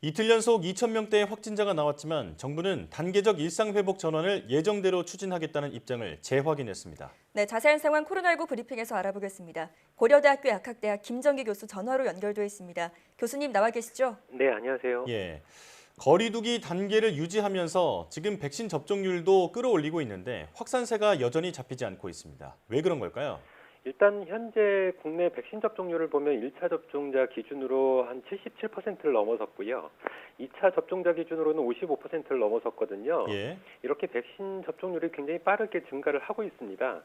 이틀 연속 2,000명대의 확진자가 나왔지만 정부는 단계적 일상회복 전환을 예정대로 추진하겠다는 입장을 재확인했습니다. 네, 자세한 상황 코로나19 브리핑에서 알아보겠습니다. 고려대학교 약학대학 김정기 교수 전화로 연결돼 있습니다. 교수님 나와 계시죠? 네, 안녕하세요. 예. 거리두기 단계를 유지하면서 지금 백신 접종률도 끌어올리고 있는데 확산세가 여전히 잡히지 않고 있습니다. 왜 그런 걸까요? 일단 현재 국내 백신 접종률을 보면 1차 접종자 기준으로 한 77%를 넘어섰고요. 2차 접종자 기준으로는 55%를 넘어섰거든요. 예. 이렇게 백신 접종률이 굉장히 빠르게 증가를 하고 있습니다.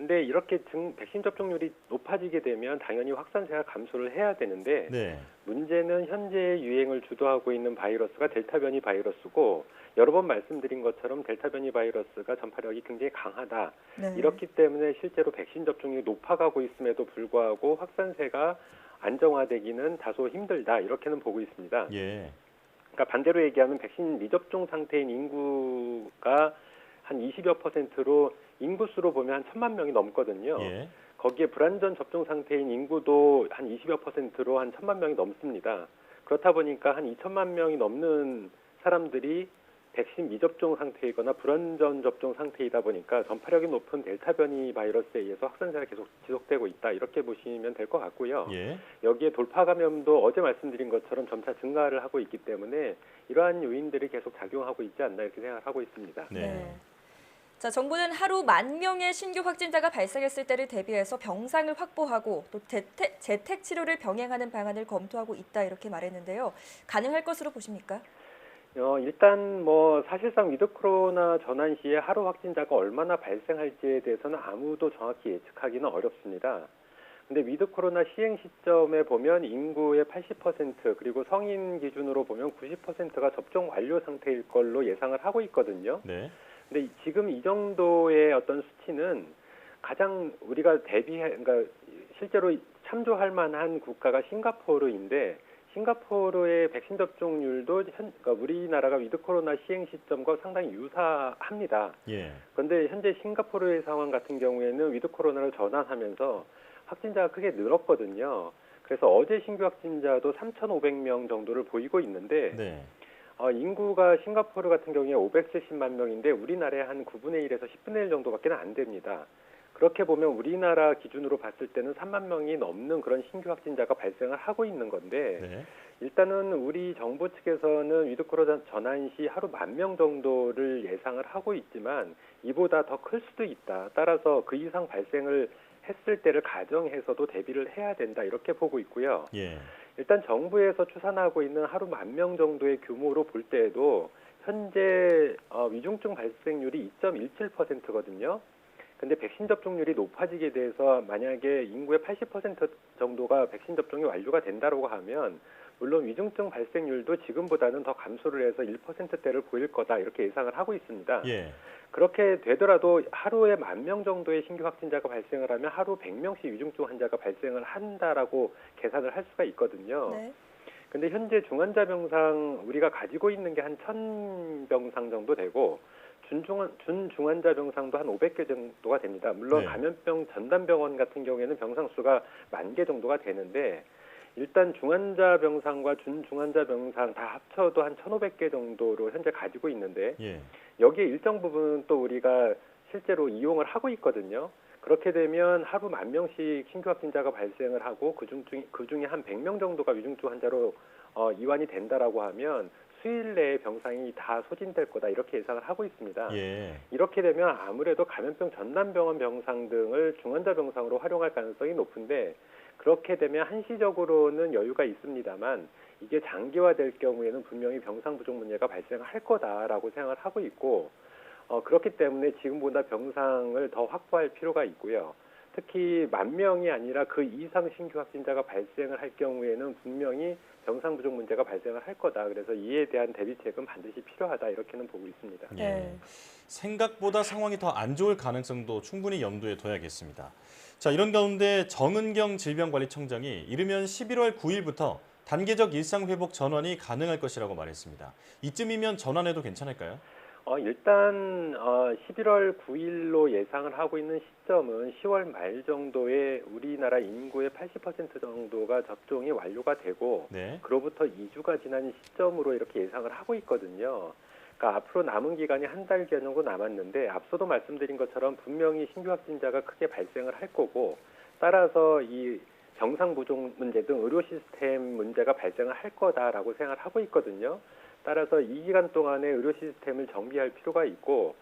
근데 이렇게 증, 백신 접종률이 높아지게 되면 당연히 확산세가 감소를 해야 되는데 네. 문제는 현재 유행을 주도하고 있는 바이러스가 델타 변이 바이러스고 여러 번 말씀드린 것처럼 델타 변이 바이러스가 전파력이 굉장히 강하다. 네. 이렇기 때문에 실제로 백신 접종이 높아가고 있음에도 불구하고 확산세가 안정화되기는 다소 힘들다 이렇게는 보고 있습니다. 예. 그러니까 반대로 얘기하면 백신 미접종 상태인 인구가 한 20여 퍼센트로 인구수로 보면 한 천만 명이 넘거든요. 예. 거기에 불안전 접종 상태인 인구도 한 20여 퍼센트로 한 천만 명이 넘습니다. 그렇다 보니까 한 2천만 명이 넘는 사람들이 백신 미접종 상태이거나 불안전 접종 상태이다 보니까 전파력이 높은 델타 변이 바이러스에 의해서 확산세가 계속 지속되고 있다 이렇게 보시면 될 것 같고요. 예. 여기에 돌파 감염도 어제 말씀드린 것처럼 점차 증가를 하고 있기 때문에 이러한 요인들이 계속 작용하고 있지 않나 이렇게 생각을 하고 있습니다. 네. 자, 정부는 하루 만 명의 신규 확진자가 발생했을 때를 대비해서 병상을 확보하고 또 재택, 재택 치료를 병행하는 방안을 검토하고 있다 이렇게 말했는데요. 가능할 것으로 보십니까? 어, 일단 뭐 사실상 위드 코로나 전환 시에 하루 확진자가 얼마나 발생할지에 대해서는 아무도 정확히 예측하기는 어렵습니다. 근데 위드 코로나 시행 시점에 보면 인구의 80% 그리고 성인 기준으로 보면 90%가 접종 완료 상태일 걸로 예상을 하고 있거든요. 네. 근데 지금 이 정도의 어떤 수치는 가장 우리가 대비해 그러니까 실제로 참조할 만한 국가가 싱가포르인데 싱가포르의 백신 접종률도 현, 그러니까 우리나라가 위드 코로나 시행 시점과 상당히 유사합니다. 예. 그런데 현재 싱가포르의 상황 같은 경우에는 위드 코로나로 전환하면서 확진자가 크게 늘었거든요. 그래서 어제 신규 확진자도 3,500명 정도를 보이고 있는데 네. 어, 인구가 싱가포르 같은 경우에 570만 명인데 우리나라의 한 9분의 1에서 10분의 1 정도밖에 안 됩니다. 그렇게 보면 우리나라 기준으로 봤을 때는 3만 명이 넘는 그런 신규 확진자가 발생을 하고 있는 건데 네. 일단은 우리 정부 측에서는 위드 코로나 전환 시 하루 만 명 정도를 예상을 하고 있지만 이보다 더 클 수도 있다. 따라서 그 이상 발생을 했을 때를 가정해서도 대비를 해야 된다. 이렇게 보고 있고요. 예. 일단 정부에서 추산하고 있는 하루 만 명 정도의 규모로 볼 때에도 현재 어, 위중증 발생률이 2.17%거든요. 근데 백신 접종률이 높아지게 돼서 만약에 인구의 80% 정도가 백신 접종이 완료가 된다고 하면 물론 위중증 발생률도 지금보다는 더 감소를 해서 1%대를 보일 거다 이렇게 예상을 하고 있습니다. 예. 그렇게 되더라도 하루에 만 명 정도의 신규 확진자가 발생을 하면 하루 100명씩 위중증 환자가 발생을 한다라고 계산을 할 수가 있거든요. 네. 근데 현재 중환자 병상 우리가 가지고 있는 게 한 1000병상 정도 되고 준중환 준중환자 병상도 한 500개 정도가 됩니다. 물론 네. 감염병 전담병원 같은 경우에는 병상 수가 만 개 정도가 되는데 일단 중환자 병상과 준중환자 병상 다 합쳐도 한 1,500개 정도로 현재 가지고 있는데 예. 여기에 일정 부분 또 우리가 실제로 이용을 하고 있거든요. 그렇게 되면 하루 만 명씩 신규 확진자가 발생을 하고 그중 그 중에 한 100명 정도가 위중증 환자로 어, 이완이 된다라고 하면 수일 내에 병상이 다 소진될 거다 이렇게 예상을 하고 있습니다. 예. 이렇게 되면 아무래도 감염병 전담병원 병상 등을 중환자 병상으로 활용할 가능성이 높은데 그렇게 되면 한시적으로는 여유가 있습니다만 이게 장기화될 경우에는 분명히 병상 부족 문제가 발생할 거다라고 생각을 하고 있고 어, 그렇기 때문에 지금보다 병상을 더 확보할 필요가 있고요. 특히 만 명이 아니라 그 이상 신규 확진자가 발생을 할 경우에는 분명히 병상 부족 문제가 발생을 할 거다. 그래서 이에 대한 대비책은 반드시 필요하다 이렇게는 보고 있습니다. 예. 네. 생각보다 상황이 더 안 좋을 가능성도 충분히 염두에 둬야겠습니다. 자, 이런 가운데 정은경 질병관리청장이 이르면 11월 9일부터 단계적 일상 회복 전환이 가능할 것이라고 말했습니다. 이쯤이면 전환해도 괜찮을까요? 어, 일단 어, 11월 9일로 예상을 하고 있는 시점은 10월 말 정도에 우리나라 인구의 80% 정도가 접종이 완료가 되고 네. 그로부터 2주가 지난 시점으로 이렇게 예상을 하고 있거든요. 그러니까 앞으로 남은 기간이 한달 정도 남았는데 앞서도 말씀드린 것처럼 분명히 신규 확진자가 크게 발생을 할 거고 따라서 이 병상 부족 문제 등 의료 시스템 문제가 발생을 할 거다라고 생각을 하고 있거든요. 따라서 이 기간 동안에 의료 시스템을 정비할 필요가 있고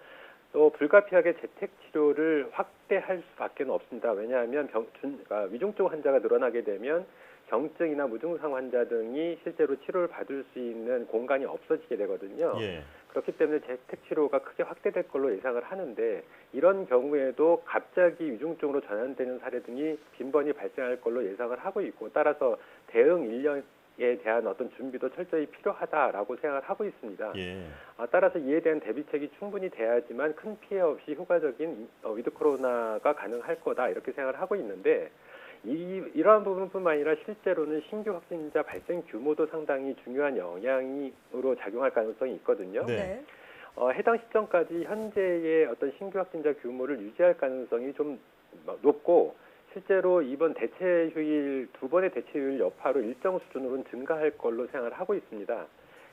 또 불가피하게 재택 치료를 확대할 수밖에 없습니다. 왜냐하면 병, 준, 아, 위중증 환자가 늘어나게 되면 경증이나 무증상 환자 등이 실제로 치료를 받을 수 있는 공간이 없어지게 되거든요. 예. 그렇기 때문에 재택 치료가 크게 확대될 걸로 예상을 하는데 이런 경우에도 갑자기 위중증으로 전환되는 사례 등이 빈번히 발생할 걸로 예상을 하고 있고 따라서 대응 인력 에 대한 어떤 준비도 철저히 필요하다라고 생각을 하고 있습니다. 예. 아, 따라서 이에 대한 대비책이 충분히 돼야지만 큰 피해 없이 효과적인 어, 위드 코로나가 가능할 거다 이렇게 생각을 하고 있는데 이, 이러한 부분뿐만 아니라 실제로는 신규 확진자 발생 규모도 상당히 중요한 영향으로 작용할 가능성이 있거든요. 네. 어, 해당 시점까지 현재의 어떤 신규 확진자 규모를 유지할 가능성이 좀 높고 실제로 이번 대체 휴일 두 번의 대체 휴일 여파로 일정 수준으로는 증가할 걸로 생각을 하고 있습니다.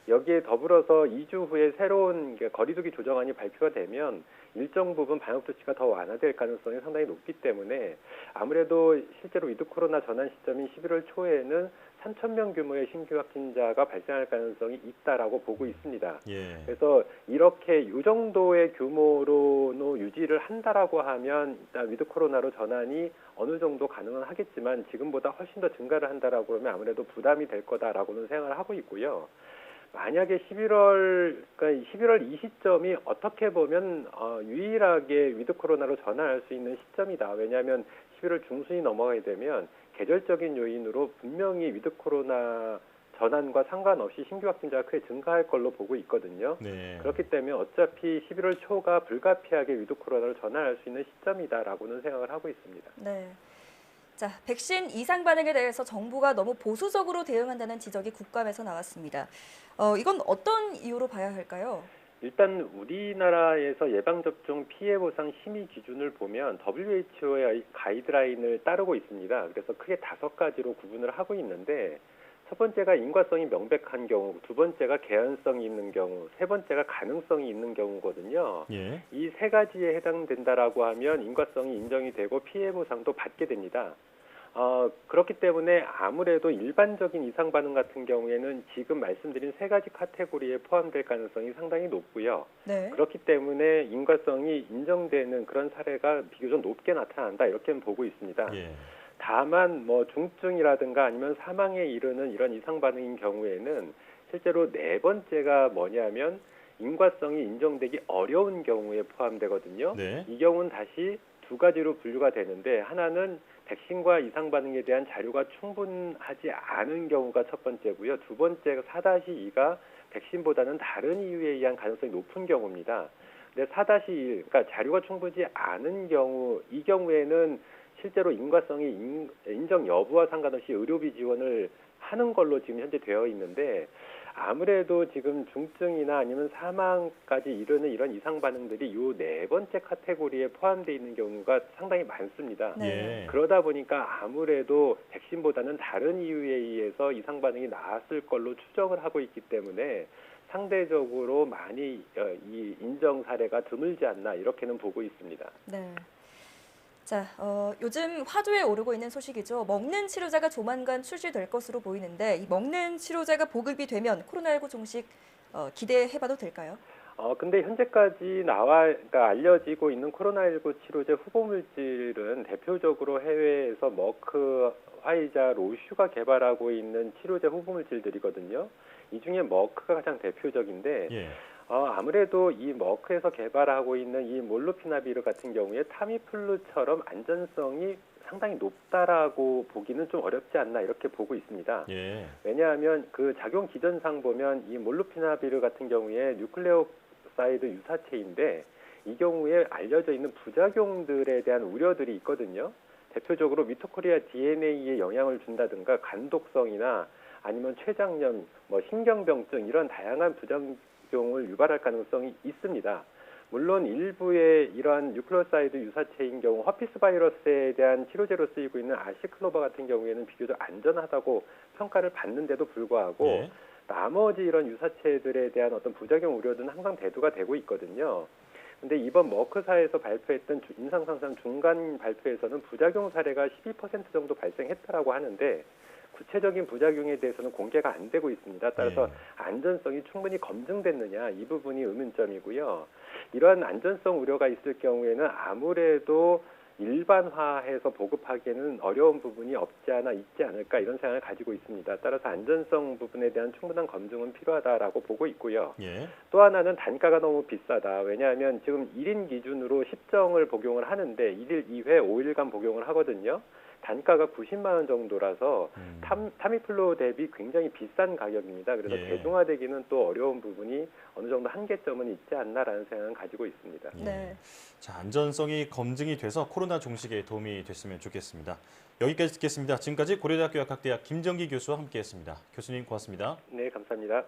여기에 더불어서 2주 후에 새로운 그 거리두기 조정안이 발표가 되면 일정 부분 방역 조치가 더 완화될 가능성이 상당히 높기 때문에 아무래도 실제로 위드 코로나 전환 시점인 11월 초에는 3천 명 규모의 신규 확진자가 발생할 가능성이 있다라고 보고 있습니다. 예. 그래서 이렇게 이 정도의 규모로 유지를 한다라고 하면 일단 위드 코로나로 전환이 어느 정도 가능은 하겠지만 지금보다 훨씬 더 증가를 한다라고 그러면 아무래도 부담이 될 거다라고는 생각을 하고 있고요. 만약에 11월 그러니까 11월 이 시점이 어떻게 보면 어, 유일하게 위드 코로나로 전환할 수 있는 시점이다. 왜냐하면 11월 중순이 넘어가게 되면 계절적인 요인으로 분명히 위드 코로나 전환과 상관없이 신규 확진자가 크게 증가할 걸로 보고 있거든요. 네. 그렇기 때문에 어차피 11월 초가 불가피하게 위드 코로나로 전환할 수 있는 시점이다라고는 생각을 하고 있습니다. 네. 자, 백신 이상 반응에 대해서 정부가 너무 보수적으로 대응한다는 지적이 국감에서 나왔습니다. 어, 이건 어떤 이유로 봐야 할까요? 일단 우리나라에서 예방접종 피해 보상 심의 기준을 보면 WHO의 가이드라인을 따르고 있습니다. 그래서 크게 다섯 가지로 구분을 하고 있는데 첫 번째가 인과성이 명백한 경우, 두 번째가 개연성이 있는 경우, 세 번째가 가능성이 있는 경우거든요. 예. 이세 가지에 해당된다라고 하면 인과성이 인정이 되고 피해 보상도 받게 됩니다. 어, 그렇기 때문에 아무래도 일반적인 이상 반응 같은 경우에는 지금 말씀드린 세 가지 카테고리에 포함될 가능성이 상당히 높고요. 네. 그렇기 때문에 인과성이 인정되는 그런 사례가 비교적 높게 나타난다 이렇게 보고 있습니다. 예. 다만 뭐 중증이라든가 아니면 사망에 이르는 이런 이상 반응인 경우에는 실제로 네 번째가 뭐냐면 인과성이 인정되기 어려운 경우에 포함되거든요. 네. 이 경우는 다시 두 가지로 분류가 되는데 하나는 백신과 이상 반응에 대한 자료가 충분하지 않은 경우가 첫 번째고요. 두 번째가 4-2가 백신보다는 다른 이유에 의한 가능성이 높은 경우입니다. 근데 4-1, 그러니까 자료가 충분하지 않은 경우, 이 경우에는 실제로 인과성이 인, 인정 여부와 상관없이 의료비 지원을 하는 걸로 지금 현재 되어 있는데 아무래도 지금 중증이나 아니면 사망까지 이르는 이런 이상 반응들이 요 네 번째 카테고리에 포함되어 있는 경우가 상당히 많습니다. 네. 예. 그러다 보니까 아무래도 백신보다는 다른 이유에 의해서 이상 반응이 나왔을 걸로 추정을 하고 있기 때문에 상대적으로 많이 어, 이 인정 사례가 드물지 않나 이렇게는 보고 있습니다. 네. 자, 어, 요즘 화두에 오르고 있는 소식이죠. 먹는 치료제가 조만간 출시될 것으로 보이는데 이 먹는 치료제가 보급이 되면 코로나19 종식 어, 기대해봐도 될까요? 어 근데 현재까지 나와 그러니까 알려지고 있는 코로나19 치료제 후보 물질은 대표적으로 해외에서 머크, 화이자, 로슈가 개발하고 있는 치료제 후보 물질들이거든요. 이 중에 머크가 가장 대표적인데 예. 어, 아무래도 이 머크에서 개발하고 있는 이 몰루피나비르 같은 경우에 타미플루처럼 안전성이 상당히 높다라고 보기는 좀 어렵지 않나 이렇게 보고 있습니다. 예. 왜냐하면 그 작용 기전상 보면 이 몰루피나비르 같은 경우에 뉴클레오사이드 유사체인데 이 경우에 알려져 있는 부작용들에 대한 우려들이 있거든요. 대표적으로 미토코리아 DNA에 영향을 준다든가 간독성이나 아니면 췌장염, 뭐 신경병증 이런 다양한 부작 작용을 유발할 가능성이 있습니다. 물론 일부의 이러한 뉴클로사이드 유사체인 경우 허피스 바이러스에 대한 치료제로 쓰이고 있는 아시클로바 같은 경우에는 비교적 안전하다고 평가를 받는데도 불구하고 예. 나머지 이런 유사체들에 대한 어떤 부작용 우려는 항상 대두가 되고 있거든요. 근데 이번 머크사에서 발표했던 주- 임상상상 중간 발표에서는 부작용 사례가 12% 정도 발생했다라고 하는데 구체적인 부작용에 대해서는 공개가 안 되고 있습니다. 따라서 예. 안전성이 충분히 검증됐느냐 이 부분이 의문점이고요. 이러한 안전성 우려가 있을 경우에는 아무래도 일반화해서 보급하기에는 어려운 부분이 없지 않아 있지 않을까 이런 생각을 가지고 있습니다. 따라서 안전성 부분에 대한 충분한 검증은 필요하다라고 보고 있고요. 예. 또 하나는 단가가 너무 비싸다. 왜냐하면 지금 1인 기준으로 10정을 복용을 하는데 1일 2회 5일간 복용을 하거든요. 단가가 90만 원 정도라서 음. 탐, 타미플루 대비 굉장히 비싼 가격입니다. 그래서 예. 대중화되기는 또 어려운 부분이 어느 정도 한계점은 있지 않나라는 생각은 가지고 있습니다. 예. 네. 자, 안전성이 검증이 돼서 코로나 종식에 도움이 됐으면 좋겠습니다. 여기까지 듣겠습니다. 지금까지 고려대학교 약학대학 김정기 교수와 함께했습니다. 교수님 고맙습니다. 네, 감사합니다.